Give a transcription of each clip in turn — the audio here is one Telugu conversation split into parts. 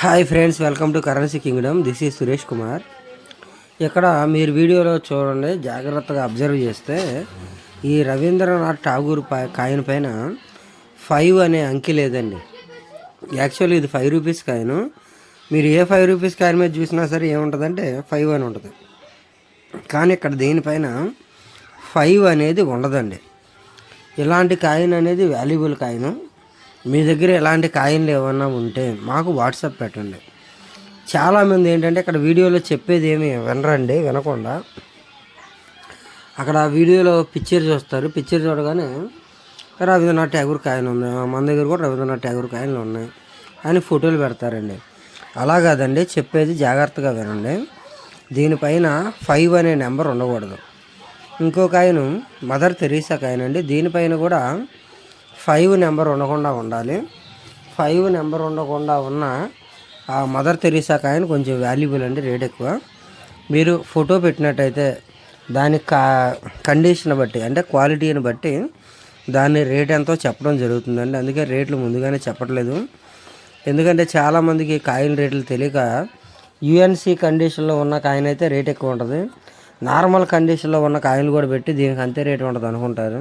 Hi friends welcome to currency kingdom. This is Suresh Kumar. ఇక్కడ మీరు వీడియోలో చూడండి జాగ్రత్తగా అబ్జర్వ్ చేస్తే ఈ రవీంద్రనాథ్ ఠాగూర్ పై కాయిన్ పైన ఫైవ్ అనే అంకి లేదండి. యాక్చువల్లీ ఇది ఫైవ్ రూపీస్ కాయిన్. మీరు ఏ ఫైవ్ రూపీస్ కాయిన్ మీద చూసినా సరే ఏముంటుందంటే ఫైవ్ అని ఉంటుంది. కానీ ఇక్కడ దీనిపైన ఫైవ్ అనేది ఉండదండి. ఇలాంటి కాయిన్ అనేది వాల్యుబుల్ కాయిన్. మీ దగ్గర ఎలాంటి కాయిన్లు ఏమన్నా ఉంటే మాకు వాట్సాప్ పెట్టండి. చాలామంది ఏంటంటే ఇక్కడ వీడియోలో చెప్పేది ఏమి వినరండి వినకుండా. అక్కడ వీడియోలో పిక్చర్ చూస్తారు. పిక్చర్ చూడగానే రవీంద్రనాథ్ ట్యాగూర్ కాయిన్ ఉంది. మన దగ్గర కూడా రవీంద్రనాథ్ ట్యాగూర్ కాయిన్లు ఉన్నాయి. అని ఫోటోలు పెడతారండి. అలా కాదండి చెప్పేది జాగ్రత్తగా వినండి. దీనిపైన ఫైవ్ అనే నెంబర్ ఉండకూడదు. ఇంకో కాయను మదర్ తెరీసా కాయనండి అండి. దీనిపైన కూడా ఫైవ్ నెంబర్ ఉండకుండా ఉండాలి. ఫైవ్ నెంబర్ ఉండకుండా ఉన్న ఆ మదర్ తెరీసా కాయిన్ కొంచెం వాల్యుబుల్ అండి రేట్ ఎక్కువ. మీరు ఫోటో పెట్టినట్టయితే దాని కా కండిషన్ బట్టి అంటే క్వాలిటీని బట్టి దాని రేట్ ఎంతో చెప్పడం జరుగుతుందండి. అందుకే రేట్లు ముందుగానే చెప్పట్లేదు. ఎందుకంటే చాలామందికి కాయిన్ రేట్లు తెలియక యుఎన్సి కండిషన్లో ఉన్న కాయిన్ అయితే రేట్ ఎక్కువ ఉంటుంది. నార్మల్ కండిషన్లో ఉన్న కాయిన్లు కూడా పెట్టి దీనికి అంతే రేట్ ఉంటుంది అనుకుంటారు.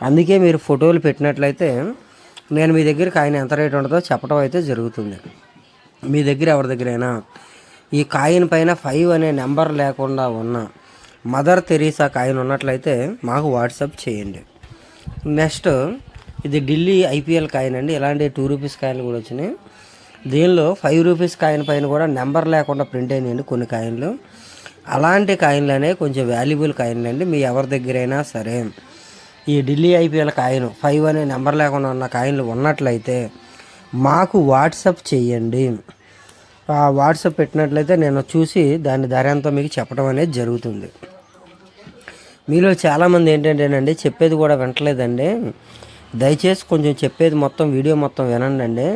అందుకే మీరు ఫోటోలు పెట్టినట్లయితే నేను మీ దగ్గర కాయిన్ ఎంత రేట్ ఉంటుందో చెప్పడం అయితే జరుగుతుంది. మీ దగ్గర ఎవరి దగ్గరైనా ఈ కాయిన్ పైన ఫైవ్ అనే నెంబర్ లేకుండా ఉన్న మదర్ తెరీసా కాయిన్ ఉన్నట్లయితే మాకు వాట్సాప్ చేయండి. నెక్స్ట్ ఇది ఢిల్లీ ఐపీఎల్ కాయిన్ అండి. ఇలాంటి టూ రూపీస్ కాయిన్లు కూడా వచ్చినాయి. దీనిలో ఫైవ్ రూపీస్ కాయిన్ పైన కూడా నెంబర్ లేకుండా ప్రింట్ అయినాయండి కొన్ని కాయిన్లు. అలాంటి కాయిన్లు అనేవి కొంచెం వాల్యుబుల్ కాయిన్లు అండి మీ ఎవరి దగ్గరైనా సరే. ఈ ఢిల్లీ ఐపీఎల్ కాయిన్ ఫైవ్ అనే నెంబర్ లేకుండా ఉన్న కాయిన్లు ఉన్నట్లయితే మాకు వాట్సప్ చేయండి. ఆ వాట్సప్ పెట్టినట్లయితే నేను చూసి దాని ధర ఎంతో మీకు చెప్పడం అనేది జరుగుతుంది. మీలో చాలామంది ఏంటంటేనండి చెప్పేది కూడా వింటలేదండి దయచేసి కొంచెం చెప్పేది మొత్తం వీడియో మొత్తం వినండి అండి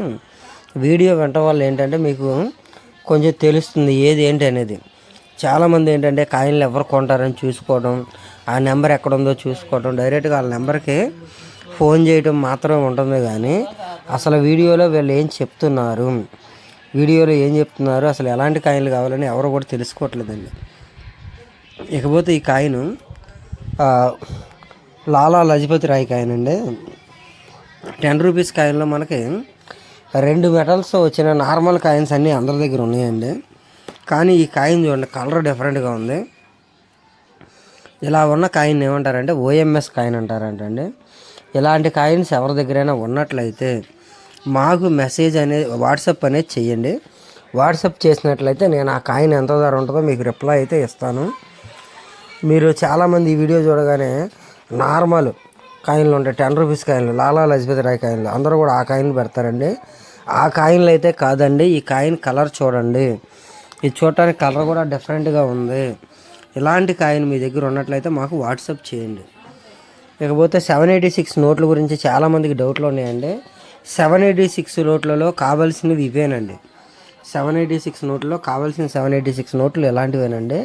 వీడియో వినటం వల్ల ఏంటంటే మీకు కొంచెం తెలుస్తుంది ఏది ఏంటి అనేది. చాలామంది ఏంటంటే కాయిన్లు ఎవరు కొంటారని చూసుకోవడం ఆ నెంబర్ ఎక్కడ ఉందో చూసుకోవటం. డైరెక్ట్గా వాళ్ళ నెంబర్కి ఫోన్ చేయడం మాత్రమే ఉంటుంది కానీ అసలు వీడియోలో వీళ్ళు ఏం చెప్తున్నారు? వీడియోలో ఏం చెప్తున్నారు? అసలు ఎలాంటి కాయిన్లు కావాలని ఎవరు కూడా తెలుసుకోవట్లేదండి. ఇకపోతే ఈ కాయిన్ లాలా లజపతి రాయ్ కాయిన్ అండి. టెన్ రూపీస్ కాయిన్లో మనకి రెండు మెటల్స్ వచ్చిన నార్మల్ కాయిన్స్ అన్నీ అందరి దగ్గర ఉన్నాయండి. కానీ ఈ కాయిన్ చూడండి కలర్ డిఫరెంట్గా ఉంది. ఇలా ఉన్న కాయిన్ ఏమంటారంటే ఓఎంఎస్ కాయిన్ అంటారంటండి. ఇలాంటి కాయిన్స్ ఎవరి దగ్గరైనా ఉన్నట్లయితే మాకు మెసేజ్ అనేది వాట్సాప్ అనేది చెయ్యండి. వాట్సాప్ చేసినట్లయితే నేను ఆ కాయిన్ ఎంత ధర ఉంటుందో మీకు రిప్లై అయితే ఇస్తాను. మీరు చాలామంది ఈ వీడియో చూడగానే నార్మల్ కాయిన్లు ఉంటాయి టెన్ రూపీస్ కాయిన్లు లాలా లజపతి రాయ్ కాయిన్లు అందరూ కూడా ఆ కాయిన్ పెడతారండి. ఆ కాయిన్లు అయితే కాదండి ఈ కాయిన్ కలర్ చూడండి. ఇది చూడటానికి కలర్ కూడా డిఫరెంట్గా ఉంది. ఇలాంటి కాయిన్ మీ దగ్గర ఉన్నట్లయితే మాకు వాట్సాప్ చేయండి. ఇకపోతే సెవెన్ ఎయిటీ సిక్స్ నోట్ల గురించి చాలామందికి డౌట్లు ఉన్నాయండి. సెవెన్ ఎయిటీ సిక్స్ నోట్లలో కావాల్సినవి ఇవేనండి. సెవెన్ ఎయిటీ సిక్స్ నోట్లో కావాల్సిన సెవెన్ ఎయిటీ సిక్స్ నోట్లు ఎలాంటివేనండి?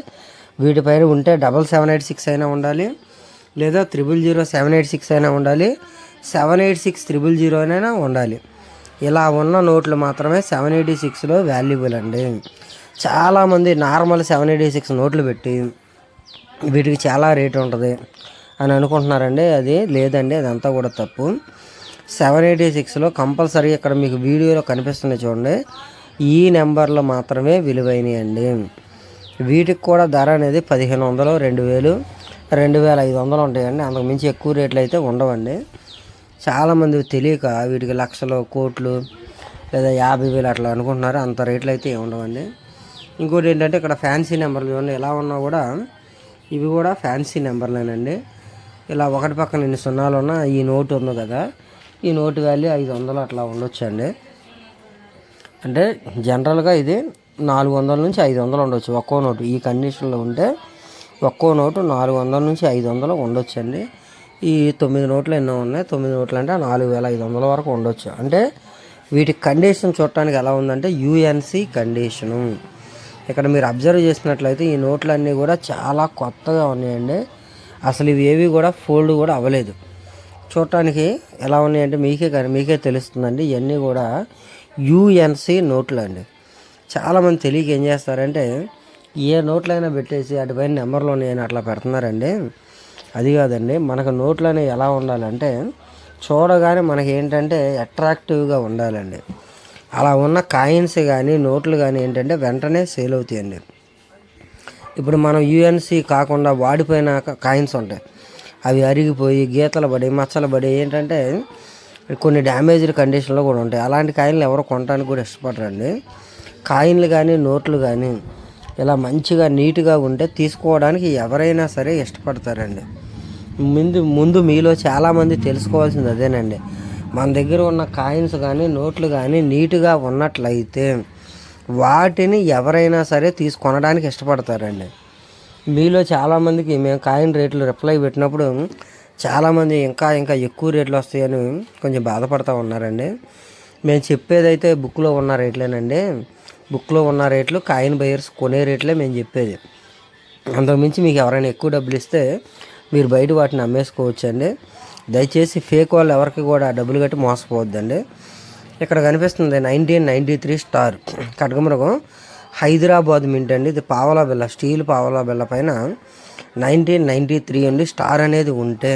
వీటిపైన ఉంటే డబల్ సెవెన్ ఎయిట్ సిక్స్ అయినా ఉండాలి లేదా triple zero seven eight six అయినా ఉండాలి seven eight six triple zero అయినా ఉండాలి. ఇలా ఉన్న నోట్లు మాత్రమే సెవెన్ ఎయిటీ సిక్స్లో వాల్యుబుల్ అండి. చాలామంది నార్మల్ సెవెన్ ఎయిటీ సిక్స్ నోట్లు పెట్టి వీటికి చాలా రేట్ ఉంటుంది అని అనుకుంటున్నారండి. అది లేదండి అదంతా కూడా తప్పు. సెవెన్ ఎయిటీ సిక్స్లో కంపల్సరీ ఇక్కడ మీకు వీడియోలో కనిపిస్తుంది చూడండి. ఈ నెంబర్లో మాత్రమే విలువైనవి అండి వీటికి కూడా ధర అనేది పదిహేను వందలు రెండు వేలు రెండు వేల ఐదు వందలు ఉంటాయండి. అంతకు మించి ఎక్కువ రేట్లు అయితే ఉండవండి. చాలామంది తెలియక వీటికి లక్షలు కోట్లు లేదా యాభై వేలు అట్లా అనుకుంటున్నారు. అంత రేట్లు అయితే ఏమి ఉండవండి. ఇంకోటి ఏంటంటే ఇక్కడ ఫ్యాన్సీ నెంబర్లు చూడండి. ఎలా ఉన్నా కూడా ఇవి కూడా ఫ్యాన్సీ నెంబర్లేనండి. ఇలా ఒకటి పక్కన ఎన్ని సున్నాలు ఉన్న ఈ నోటు ఉంది కదా ఈ నోటు వాల్యూ ఐదు వందలు అట్లా ఉండొచ్చండి. అంటే జనరల్గా ఇది నాలుగు వందల నుంచి ఐదు వందలు ఉండొచ్చు ఒక్కో నోటు. ఈ కండిషన్లో ఉంటే ఒక్కో నోటు నాలుగు వందల నుంచి ఐదు వందలు ఉండొచ్చండి. ఈ తొమ్మిది నోట్లు ఎన్నో ఉన్నాయి? తొమ్మిది నోట్లు అంటే నాలుగు వేల ఐదు వందల వరకు ఉండొచ్చు. అంటే వీటి కండిషన్ చూడటానికి ఎలా ఉందంటే యుఎన్సి కండిషను ఇక్కడ మీరు అబ్జర్వ్ చేసినట్లయితే ఈ నోట్లన్నీ కూడా చాలా కొత్తగా ఉన్నాయండి. అసలు ఇవి ఏవి కూడా ఫోల్డ్ కూడా అవ్వలేదు. చూడటానికి ఎలా ఉన్నాయంటే మీకే కానీ మీకే తెలుస్తుందండి. ఇవన్నీ కూడా యుఎన్సి నోట్లు అండి చాలామంది తెలియక ఏం చేస్తారంటే ఏ నోట్లైనా పెట్టేసి అటుపైన నెంబర్లు ఉన్నాయని అట్లా పెడుతున్నారండి. అది కాదండి మనకు నోట్లు అనేవి ఎలా ఉండాలంటే చూడగానే మనకి ఏంటంటే అట్రాక్టివ్గా ఉండాలండి. అలా ఉన్న కాయిన్స్ కానీ నోట్లు కానీ ఏంటంటే వెంటనే సేల్ అవుతాయండి. ఇప్పుడు మనం యుఎన్సి కాకుండా వాడిపోయిన కాయిన్స్ ఉంటాయి. అవి అరిగిపోయి గీతలు పడి మచ్చలు పడి ఏంటంటే కొన్ని డ్యామేజ్డ్ కండిషన్లో కూడా ఉంటాయి. అలాంటి కాయిన్లు ఎవరు కొనడానికి కూడా ఇష్టపడరండి. కాయిన్లు కానీ నోట్లు కానీ ఇలా మంచిగా నీట్గా ఉంటే తీసుకోవడానికి ఎవరైనా సరే ఇష్టపడతారండి. ముందు ముందు మీలో చాలామంది తెలుసుకోవాల్సింది అదేనండి. మన దగ్గర ఉన్న కాయిన్స్ కానీ నోట్లు కానీ నీట్గా ఉన్నట్లయితే వాటిని ఎవరైనా సరే తీసుకొనడానికి ఇష్టపడతారండి. మీలో చాలామందికి మేము కాయిన్ రేట్లు రిప్లై పెట్టినప్పుడు చాలామంది ఇంకా ఇంకా ఎక్కువ రేట్లు వస్తాయని కొంచెం బాధపడుతూ ఉన్నారండి. మేము చెప్పేదైతే బుక్లో ఉన్న రేట్లేనండి. బుక్లో ఉన్న రేట్లు కాయిన్ బయర్స్ కొనే రేట్లే మేము చెప్పేది. అంతకుమించి మీకు ఎవరైనా ఎక్కువ డబ్బులు ఇస్తే మీరు బయట వాటిని అమ్మేసుకోవచ్చు అండి దయచేసి ఫేక్ వాళ్ళు ఎవరికి కూడా డబ్బులు కట్టి మోసపోవద్దండి. ఇక్కడ కనిపిస్తుంది నైన్టీన్ నైంటీ త్రీ స్టార్ కటకమృగం హైదరాబాద్ మింట్ అండి. ఇది పావలా బిల్ల స్టీల్ పావలా బిల్ల పైన నైన్టీన్ నైంటీ త్రీ అండి. స్టార్ అనేది ఉంటే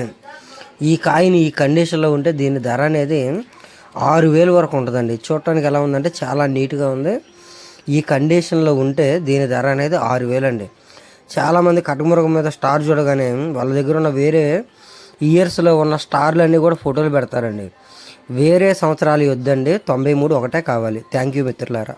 ఈ కాయిన్ ఈ కండిషన్లో ఉంటే దీని ధర అనేది ఆరు వేలు వరకు ఉంటుందండి. చూడటానికి ఎలా ఉందంటే చాలా నీట్గా ఉంది. ఈ కండిషన్లో ఉంటే దీని ధర అనేది ఆరు వేలు అండి చాలామంది కటుమురగం మీద స్టార్ చూడగానే వాళ్ళ దగ్గర ఉన్న వేరే ఇయర్స్లో ఉన్న స్టార్లన్నీ కూడా ఫోటోలు పెడతారండి. వేరే సంవత్సరాలు వద్దండి. తొంభై మూడు ఒకటే కావాలి. థ్యాంక్ యూ మిత్రులారా.